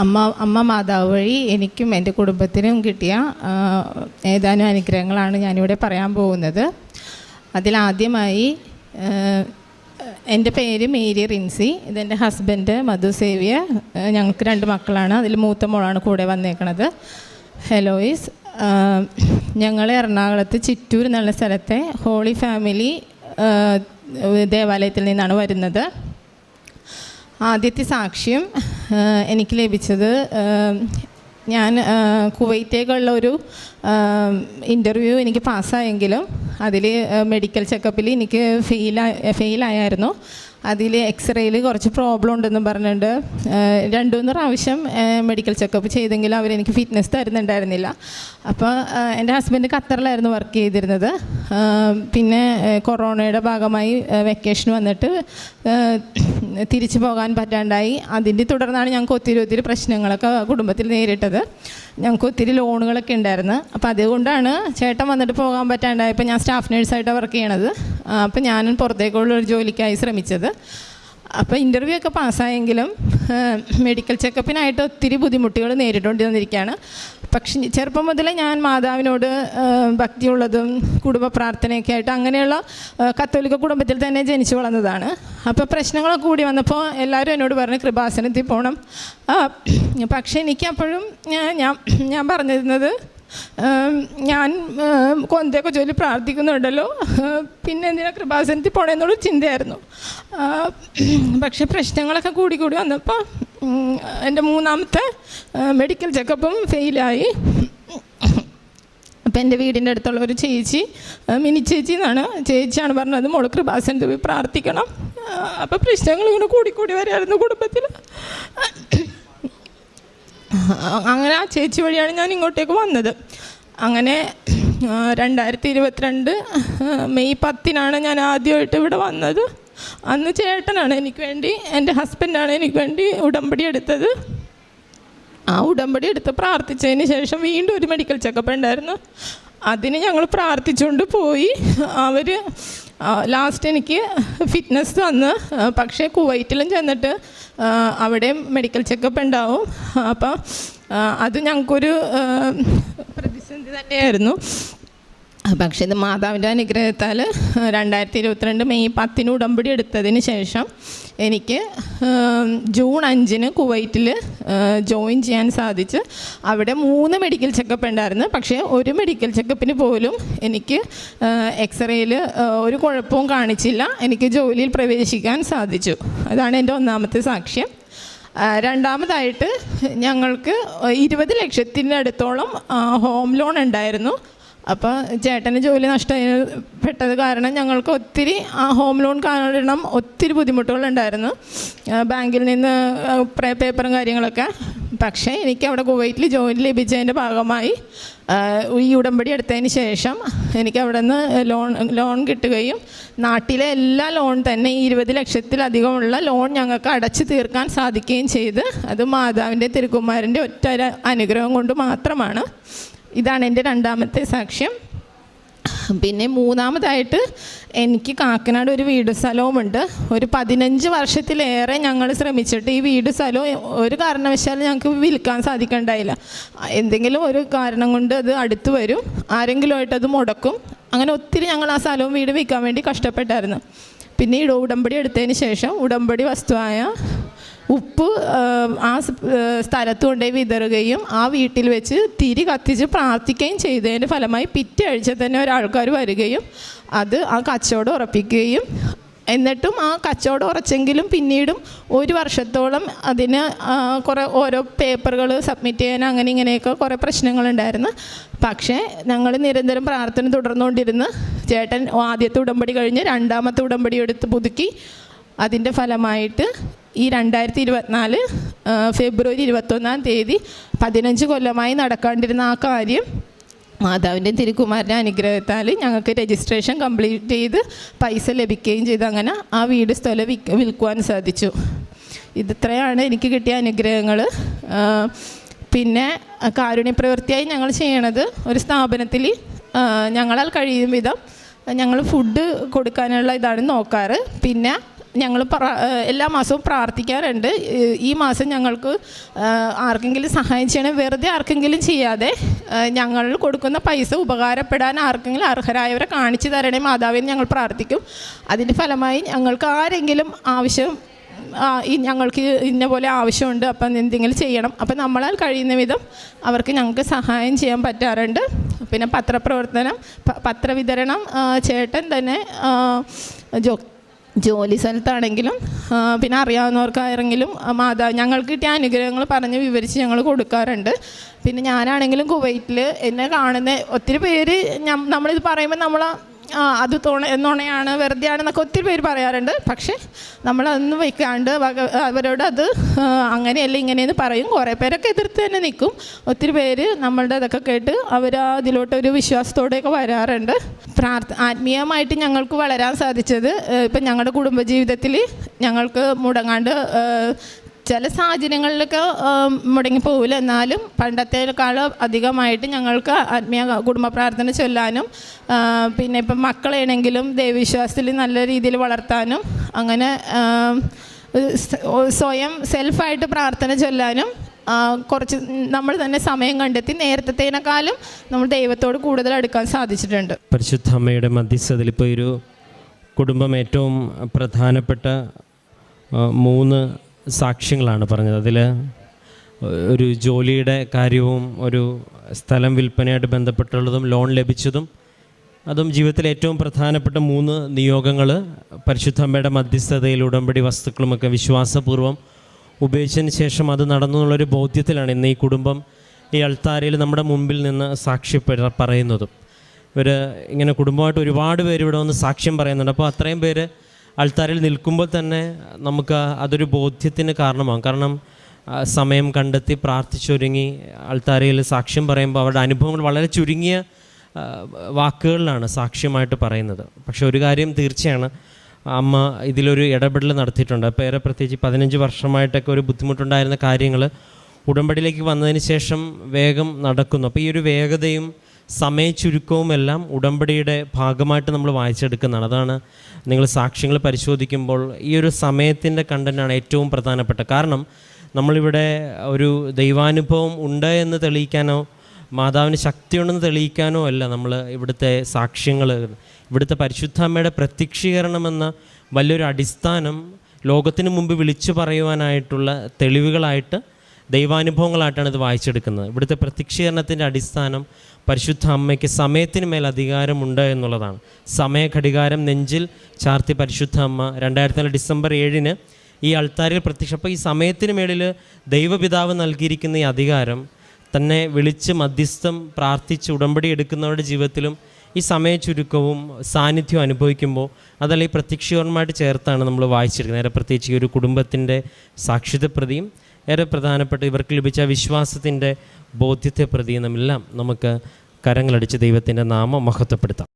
അമ്മ അമ്മ മാതാവ് വഴി എനിക്കും എന്റെ കുടുംബത്തിനും കിട്ടിയ ഏതാനും അനുഗ്രഹങ്ങളാണ് ഞാനിവിടെ പറയാൻ പോകുന്നത്. അതിലാദ്യമായി എന്റെ പേര് മേരി റിൻസി. ഇതെന്റെ ഹസ്ബൻഡ് മധു സേവ്യ. ഞങ്ങൾക്ക് രണ്ട് മക്കളാണ്. അതിൽ മൂത്ത മോളാണ് കൂടെ വന്നേക്കണത്. ഹെലോയിസ് ഞങ്ങൾ എറണാകുളത്ത് ചിറ്റൂർ എന്നുള്ള സ്ഥലത്തെ ഹോളി ഫാമിലി ദേവാലയത്തിൽ നിന്നാണ് വരുന്നത്. ആദ്യത്തെ സാക്ഷ്യം എനിക്ക് ലഭിച്ചത് ഞാൻ കുവൈറ്റേക്കുള്ള ഒരു ഇന്റർവ്യൂ എനിക്ക് പാസ്സായെങ്കിലും അതിൽ മെഡിക്കൽ ചെക്കപ്പിൽ എനിക്ക് ഫെയിലാ ഫെയിലായിരുന്നു അതിൽ എക്സ്റേയിൽ കുറച്ച് പ്രോബ്ലം ഉണ്ടെന്ന് പറഞ്ഞിട്ട് രണ്ടു മൂന്ന് പ്രാവശ്യം മെഡിക്കൽ ചെക്കപ്പ് ചെയ്തെങ്കിലും അവരെനിക്ക് ഫിറ്റ്നസ് തരുന്നുണ്ടായിരുന്നില്ല. അപ്പോൾ എന്റെ ഹസ്ബൻഡ് ഖത്തറിലായിരുന്നു വർക്ക് ചെയ്തിരുന്നത്. പിന്നെ കൊറോണയുടെ ഭാഗമായി വെക്കേഷൻ വന്നിട്ട് തിരിച്ചു പോകാൻ പറ്റാണ്ടായി. അതിന്റെ തുടർന്നാണ് ഞങ്ങൾക്ക് ഒത്തിരി ഒത്തിരി പ്രശ്നങ്ങളൊക്കെ കുടുംബത്തിൽ നേരിട്ടത്. ഞങ്ങൾക്ക് ഒത്തിരി ലോണുകളൊക്കെ ഉണ്ടായിരുന്നു. അപ്പോൾ അതുകൊണ്ടാണ് ചേട്ടൻ വന്നിട്ട് പോകാൻ പറ്റാണ്ടായപ്പോൾ ഞാൻ സ്റ്റാഫ് നേഴ്സായിട്ടാണ് വർക്ക് ചെയ്യണത്. അപ്പോൾ ഞാനും പുറത്തേക്കുള്ള ഒരു ജോലിക്കായി ശ്രമിച്ചത്. അപ്പോൾ ഇന്റർവ്യൂ ഒക്കെ പാസ്സായെങ്കിലും മെഡിക്കൽ ചെക്കപ്പിനായിട്ട് ഒത്തിരി ബുദ്ധിമുട്ടുകൾ നേരിട്ടുകൊണ്ടിരിക്കുകയാണ് പക്ഷെ ചെറുപ്പം മുതലേ ഞാൻ മാതാവിനോട് ഭക്തിയുള്ളതും കുടുംബ പ്രാർത്ഥനയൊക്കെ ആയിട്ട് അങ്ങനെയുള്ള കത്തോലിക്ക കുടുംബത്തിൽ തന്നെ ജനിച്ചു വളർന്നതാണ്. അപ്പോൾ പ്രശ്നങ്ങളൊക്കെ കൂടി വന്നപ്പോൾ എല്ലാവരും എന്നോട് പറഞ്ഞു കൃപാസനത്തിൽ പോകണം പക്ഷേ എനിക്കപ്പോഴും ഞാൻ ഞാൻ പറഞ്ഞിരുന്നത് ഞാൻ കൊന്തയൊക്കെ ചൊല്ലി പ്രാർത്ഥിക്കുന്നുണ്ടല്ലോ? പിന്നെ എന്തിനാ കൃപാസനത്തിൽ പോണെന്നുള്ള ചിന്തയായിരുന്നു. പക്ഷെ പ്രശ്നങ്ങളൊക്കെ കൂടി കൂടി വന്നപ്പോൾ എന്റെ മൂന്നാമത്തെ മെഡിക്കൽ ചെക്കപ്പും ഫെയിലായി അപ്പം എന്റെ വീടിന്റെ അടുത്തുള്ള ഒരു ചേച്ചി മിനി ചേച്ചി എന്നാണ്. ചേച്ചിയാണ് പറഞ്ഞത് മോൾ കൃപാസനത്തിൽ പോയി പ്രാർത്ഥിക്കണം. അപ്പോൾ പ്രശ്നങ്ങൾ ഇങ്ങനെ കൂടിക്കൂടി വരായിരുന്നു കുടുംബത്തിൽ അങ്ങനെ ആ ചേച്ചി വഴിയാണ് ഞാൻ ഇങ്ങോട്ടേക്ക് വന്നത്. അങ്ങനെ രണ്ടായിരത്തി ഇരുപത്തിരണ്ട് മെയ് പത്തിനാണ് ഞാൻ ആദ്യമായിട്ട് ഇവിടെ വന്നത്. അന്ന് ചേട്ടനാണ് എനിക്ക് വേണ്ടി എന്റെ ഹസ്ബൻഡാണ് എനിക്ക് വേണ്ടി ഉടമ്പടി എടുത്തത്. ആ ഉടമ്പടി എടുത്ത് പ്രാർത്ഥിച്ചതിന് ശേഷം വീണ്ടും ഒരു മെഡിക്കൽ ചെക്കപ്പ് ഉണ്ടായിരുന്നു. അതിന് ഞങ്ങൾ പ്രാർത്ഥിച്ചുകൊണ്ട് പോയി. അവർ ലാസ്റ്റ് എനിക്ക് ഫിറ്റ്നസ് തന്ന്. ആ, പക്ഷേ കുവൈറ്റിലും ചെന്നിട്ട് അവിടെ മെഡിക്കൽ ചെക്കപ്പ് ഉണ്ടാവും. അപ്പം അത് ഞങ്ങൾക്കൊരു പ്രതിസന്ധി തന്നെയായിരുന്നു. പക്ഷേ ഇത് മാതാവിന്റെ അനുഗ്രഹത്താൽ രണ്ടായിരത്തി ഇരുപത്തിരണ്ട് മെയ് പത്തിന് ഉടമ്പടി എടുത്തതിന് ശേഷം എനിക്ക് ജൂൺ അഞ്ചിന് കുവൈറ്റിൽ ജോയിൻ ചെയ്യാൻ സാധിച്ച് അവിടെ മൂന്ന് മെഡിക്കൽ ചെക്കപ്പ് ഉണ്ടായിരുന്നു. പക്ഷേ ഒരു മെഡിക്കൽ ചെക്കപ്പിന് പോലും എനിക്ക് എക്സ്റേയിൽ ഒരു കുഴപ്പവും കാണിച്ചില്ല. എനിക്ക് ജോലിയിൽ പ്രവേശിക്കാൻ സാധിച്ചു. അതാണ് എന്റെ ഒന്നാമത്തെ സാക്ഷ്യം. രണ്ടാമതായിട്ട് ഞങ്ങൾക്ക് ഇരുപത് ലക്ഷത്തിന്റെ അടുത്തോളം ഹോം ലോൺ ഉണ്ടായിരുന്നു. അപ്പോൾ ചേട്ടന് ജോലി നഷ്ടപ്പെട്ടത് കാരണം ഞങ്ങൾക്ക് ഒത്തിരി ആ ഹോം ലോൺ കാരണം ഒത്തിരി ബുദ്ധിമുട്ടുകളുണ്ടായിരുന്നു. ബാങ്കിൽ നിന്ന് പേപ്പറും കാര്യങ്ങളൊക്കെ. പക്ഷേ എനിക്ക് അവിടെ കുവൈറ്റിൽ ജോലി ലഭിച്ചതിന്റെ ഭാഗമായി ഈ ഉടമ്പടി എടുത്തതിന് ശേഷം എനിക്ക് അവിടെ നിന്ന് ലോൺ ലോൺ കിട്ടുകയും നാട്ടിലെ എല്ലാ ലോൺ തന്നെ ഈ ഇരുപത് ലക്ഷത്തിലധികമുള്ള ലോൺ ഞങ്ങൾക്ക് അടച്ചു തീർക്കാൻ സാധിക്കുകയും ചെയ്ത് അത് മാതാവിന്റെ തിരുക്കുമാരന്റെ ഒറ്റ അനുഗ്രഹം കൊണ്ട് മാത്രമാണ്. ഇതാണ് എന്റെ രണ്ടാമത്തെ സാക്ഷ്യം. പിന്നെ മൂന്നാമതായിട്ട് എനിക്ക് കാക്കനാട് ഒരു വീട് സ്ഥലവുമുണ്ട്. ഒരു പതിനഞ്ച് വർഷത്തിലേറെ ഞങ്ങൾ ശ്രമിച്ചിട്ട് ഈ വീട് സ്ഥലവും ഒരു കാരണവശാലും ഞങ്ങൾക്ക് വിൽക്കാൻ സാധിക്കണ്ടായില്ല. എന്തെങ്കിലും ഒരു കാരണം കൊണ്ട് അത് അടുത്ത് വരും. ആരെങ്കിലും ആയിട്ട് അത് മുടക്കും. അങ്ങനെ ഒത്തിരി ഞങ്ങൾ ആ സ്ഥലവും വീട് വിൽക്കാൻ വേണ്ടി കഷ്ടപ്പെട്ടായിരുന്നു. പിന്നെ ഈ ഉടമ്പടി എടുത്തതിന് ശേഷം ഉടമ്പടി വസ്തുവായ ഉപ്പ് ആ, സ്ഥലത്ത് കൊണ്ടുപോയി വിതറുകയും ആ വീട്ടിൽ വെച്ച് തിരി കത്തിച്ച് പ്രാർത്ഥിക്കുകയും ചെയ്തതിന്റെ ഫലമായി പിറ്റേ ആഴ്ച തന്നെ ഒരാൾക്കാർ വരികയും അത് ആ കച്ചവടം ഉറപ്പിക്കുകയും എന്നിട്ടും ആ കച്ചവടം ഉറച്ചെങ്കിലും പിന്നീടും ഒരു വർഷത്തോളം അതിന് കുറേ ഓരോ പേപ്പറുകൾ സബ്മിറ്റ് ചെയ്യാൻ അങ്ങനെ ഇങ്ങനെയൊക്കെ കുറേ പ്രശ്നങ്ങളുണ്ടായിരുന്നു. പക്ഷേ ഞങ്ങൾ നിരന്തരം പ്രാർത്ഥന തുടർന്നുകൊണ്ടിരുന്ന്. ചേട്ടൻ ആദ്യത്തെ ഉടമ്പടി കഴിഞ്ഞ് രണ്ടാമത്തെ ഉടമ്പടി എടുത്ത് പുതുക്കി. അതിന്റെ ഫലമായിട്ട് ഈ രണ്ടായിരത്തി ഇരുപത്തിനാല് ഫെബ്രുവരി ഇരുപത്തൊന്നാം തീയതി പതിനഞ്ച് കൊല്ലമായി നടക്കാണ്ടിരുന്ന ആ കാര്യം മാതാവിന്റെ തിരുക്കുമാരന്റെ അനുഗ്രഹത്താൽ ഞങ്ങൾക്ക് രജിസ്ട്രേഷൻ കംപ്ലീറ്റ് ചെയ്ത് പൈസ ലഭിക്കുകയും ചെയ്ത്. അങ്ങനെ ആ വീട് സ്ഥലം വിൽക്ക വിൽക്കുവാൻ സാധിച്ചു. ഇതിത്രയാണ് എനിക്ക് കിട്ടിയ അനുഗ്രഹങ്ങൾ. പിന്നെ കാരുണ്യപ്രവൃത്തിയായി ഞങ്ങൾ ചെയ്യണത് ഒരു സ്ഥാപനത്തിൽ ഞങ്ങളാൽ കഴിയും വിധം ഞങ്ങൾ ഫുഡ് കൊടുക്കാനുള്ള ഇതാണ് നോക്കാറ്. പിന്നെ ഞങ്ങൾ എല്ലാ മാസവും പ്രാർത്ഥിക്കാറുണ്ട്. ഈ മാസം ഞങ്ങൾക്ക് ആർക്കെങ്കിലും സഹായം ചെയ്യണം വെറുതെ ആർക്കെങ്കിലും ചെയ്യാതെ ഞങ്ങൾ കൊടുക്കുന്ന പൈസ ഉപകാരപ്പെടാൻ ആർക്കെങ്കിലും അർഹരായവരെ കാണിച്ചു തരണേ മാതാവിന് ഞങ്ങൾ പ്രാർത്ഥിക്കും. അതിന്റെ ഫലമായി ഞങ്ങൾക്ക് ആരെങ്കിലും ആവശ്യം ഞങ്ങൾക്ക് ഇന്ന പോലെ ആവശ്യമുണ്ട് അപ്പം എന്തെങ്കിലും ചെയ്യണം. അപ്പം നമ്മളാൽ കഴിയുന്ന വിധം അവർക്ക് ഞങ്ങൾക്ക് സഹായം ചെയ്യാൻ പറ്റാറുണ്ട്. പിന്നെ പത്രപ്രവർത്തനം പത്രവിതരണം ചേട്ടൻ തന്നെ ജോ ജോലി സ്ഥലത്താണെങ്കിലും പിന്നെ അറിയാവുന്നവർക്കാരെങ്കിലും മാതാ ഞങ്ങൾക്ക് കിട്ടിയ അനുഗ്രഹങ്ങൾ പറഞ്ഞ് വിവരിച്ച് ഞങ്ങൾ കൊടുക്കാറുണ്ട്. പിന്നെ ഞാനാണെങ്കിലും കുവൈറ്റിൽ എന്നെ കാണുന്ന ഒത്തിരി പേര് നമ്മളിത് പറയുമ്പോൾ നമ്മൾ ആ അത് തോണ എന്നോണയാണ് വെറുതെ ആണെന്നൊക്കെ ഒത്തിരി പേര് പറയാറുണ്ട്. പക്ഷേ നമ്മളതൊന്നും വയ്ക്കാണ്ട് അവരോട് അത് അങ്ങനെയല്ല ഇങ്ങനെയെന്ന് പറയും. കുറേ പേരൊക്കെ എതിർത്ത് തന്നെ നിൽക്കും. ഒത്തിരി പേര് നമ്മളുടെ ഇതൊക്കെ കേട്ട് അവർ അതിലോട്ടൊരു വിശ്വാസത്തോടെയൊക്കെ വരാറുണ്ട്. പ്രാർത്ഥ ആത്മീയമായിട്ട് ഞങ്ങൾക്ക് വളരാൻ സാധിച്ചത് ഇപ്പം ഞങ്ങളുടെ കുടുംബജീവിതത്തിൽ ഞങ്ങൾക്ക് മുടങ്ങാണ്ട് ചില സാഹചര്യങ്ങളിലൊക്കെ മുടങ്ങിപ്പോവില്ല എന്നാലും പണ്ടത്തേക്കാളും അധികമായിട്ട് ഞങ്ങൾക്ക് ആത്മീയ കുടുംബ പ്രാർത്ഥന ചൊല്ലാനും പിന്നെ ഇപ്പം മക്കളാണെങ്കിലും ദൈവവിശ്വാസത്തിൽ നല്ല രീതിയിൽ വളർത്താനും അങ്ങനെ സ്വയം സെൽഫായിട്ട് പ്രാർത്ഥന ചൊല്ലാനും കുറച്ച് നമ്മൾ തന്നെ സമയം കണ്ടെത്തി നേരത്തേനേക്കാളും നമ്മൾ ദൈവത്തോട് കൂടുതൽ അടുക്കാൻ സാധിച്ചിട്ടുണ്ട്. പരിശുദ്ധ അമ്മയുടെ മധ്യസ്ഥതയിൽ ഇപ്പോൾ ഒരു കുടുംബം ഏറ്റവും പ്രധാനപ്പെട്ട മൂന്ന് സാക്ഷ്യങ്ങളാണ് പറഞ്ഞത്. അതിൽ ഒരു ജോലിയുടെ കാര്യവും ഒരു സ്ഥലം വിൽപ്പനയായിട്ട് ബന്ധപ്പെട്ടുള്ളതും ലോൺ ലഭിച്ചതും അതും ജീവിതത്തിലെ ഏറ്റവും പ്രധാനപ്പെട്ട മൂന്ന് നിയോഗങ്ങൾ പരിശുദ്ധമ്മയുടെ മധ്യസ്ഥതയിൽ ഉടമ്പടി വസ്തുക്കളുമൊക്കെ വിശ്വാസപൂർവം ഉപയോഗിച്ചതിന് ശേഷം അത് നടന്നു എന്നുള്ളൊരു ബോധ്യത്തിലാണ് ഇന്ന് ഈ കുടുംബം ഈ അൾത്താരയിൽ നമ്മുടെ മുമ്പിൽ നിന്ന് സാക്ഷ്യപ്പെട പറയുന്നതും. ഇവർ ഇങ്ങനെ കുടുംബമായിട്ട് ഒരുപാട് പേര് ഇവിടെ വന്ന് സാക്ഷ്യം പറയുന്നുണ്ട്. അപ്പോൾ അത്രയും പേര് അൾത്താരയിൽ നിൽക്കുമ്പോൾ തന്നെ നമുക്ക് അതൊരു ബോധ്യത്തിന് കാരണമാകും. കാരണം സമയം കണ്ടെത്തി പ്രാർത്ഥിച്ചൊരുങ്ങി അൾത്താരയിൽ സാക്ഷ്യം പറയുമ്പോൾ അവരുടെ അനുഭവങ്ങൾ വളരെ ചുരുങ്ങിയ വാക്കുകളിലാണ് സാക്ഷ്യമായിട്ട് പറയുന്നത്. പക്ഷേ ഒരു കാര്യം തീർച്ചയാണ്. അമ്മ ഇതിലൊരു ഇടപെടൽ നടത്തിയിട്ടുണ്ട്. അപ്പോൾ ഏറെ പ്രത്യേകിച്ച് പതിനഞ്ച് വർഷമായിട്ടൊക്കെ ഒരു ബുദ്ധിമുട്ടുണ്ടായിരുന്ന കാര്യങ്ങൾ ഉടമ്പടിയിലേക്ക് വന്നതിന് ശേഷം വേഗം നടക്കുന്നു. അപ്പോൾ ഈ ഒരു വേഗതയും സമയച്ചുരുക്കവും എല്ലാം ഉടമ്പടിയുടെ ഭാഗമായിട്ട് നമ്മൾ വായിച്ചെടുക്കുന്നതാണ്. അതാണ് നിങ്ങൾ സാക്ഷ്യങ്ങൾ പരിശോധിക്കുമ്പോൾ ഈ ഒരു സമയത്തിന്റെ കണ്ടന്റാണ് ഏറ്റവും പ്രധാനപ്പെട്ട. കാരണം നമ്മളിവിടെ ഒരു ദൈവാനുഭവം ഉണ്ട് എന്ന് തെളിയിക്കാനോ മാതാവിന് ശക്തിയുണ്ടെന്ന് തെളിയിക്കാനോ അല്ല നമ്മൾ ഇവിടുത്തെ സാക്ഷ്യങ്ങൾ ഇവിടുത്തെ പരിശുദ്ധാമ്മയുടെ പ്രത്യക്ഷീകരണമെന്ന വലിയൊരു അടിസ്ഥാനം ലോകത്തിന് മുമ്പ് വിളിച്ചു പറയുവാനായിട്ടുള്ള തെളിവുകളായിട്ട് ദൈവാനുഭവങ്ങളായിട്ടാണ് ഇത് വായിച്ചെടുക്കുന്നത്. ഇവിടുത്തെ പ്രത്യക്ഷീകരണത്തിന്റെ അടിസ്ഥാനം പരിശുദ്ധ അമ്മയ്ക്ക് സമയത്തിന് മേൽ അധികാരമുണ്ട് എന്നുള്ളതാണ്. സമയ ഘടികാരം നെഞ്ചിൽ ചാർത്തി പരിശുദ്ധ അമ്മ. രണ്ടായിരത്തി നാല് ഡിസംബർ ഏഴിന് ഈ അൾത്താരിൽ പ്രത്യക്ഷ അപ്പോൾ ഈ സമയത്തിന് മേളിൽ ദൈവപിതാവ് നൽകിയിരിക്കുന്ന ഈ അധികാരം തന്നെ വിളിച്ച് മധ്യസ്ഥം പ്രാർത്ഥിച്ച് ഉടമ്പടി എടുക്കുന്നവരുടെ ജീവിതത്തിലും ഈ സമയ ചുരുക്കവും സാന്നിധ്യവും അനുഭവിക്കുമ്പോൾ അതല്ല ഈ പ്രത്യക്ഷീകരണമായിട്ട് ചേർത്താണ് നമ്മൾ വായിച്ചിരിക്കുന്നത്. നേരെ പ്രത്യേകിച്ച് ഈ ഒരു കുടുംബത്തിന്റെ സാക്ഷിത പ്രതിയും ഏറെ പ്രധാനപ്പെട്ട ഇവർക്ക് ലഭിച്ച വിശ്വാസത്തിന്റെ ബോധ്യത്തെ പ്രതി എല്ലാം നമുക്ക് കരങ്ങളടിച്ച് ദൈവത്തിന്റെ നാമം മഹത്വപ്പെടുത്താം.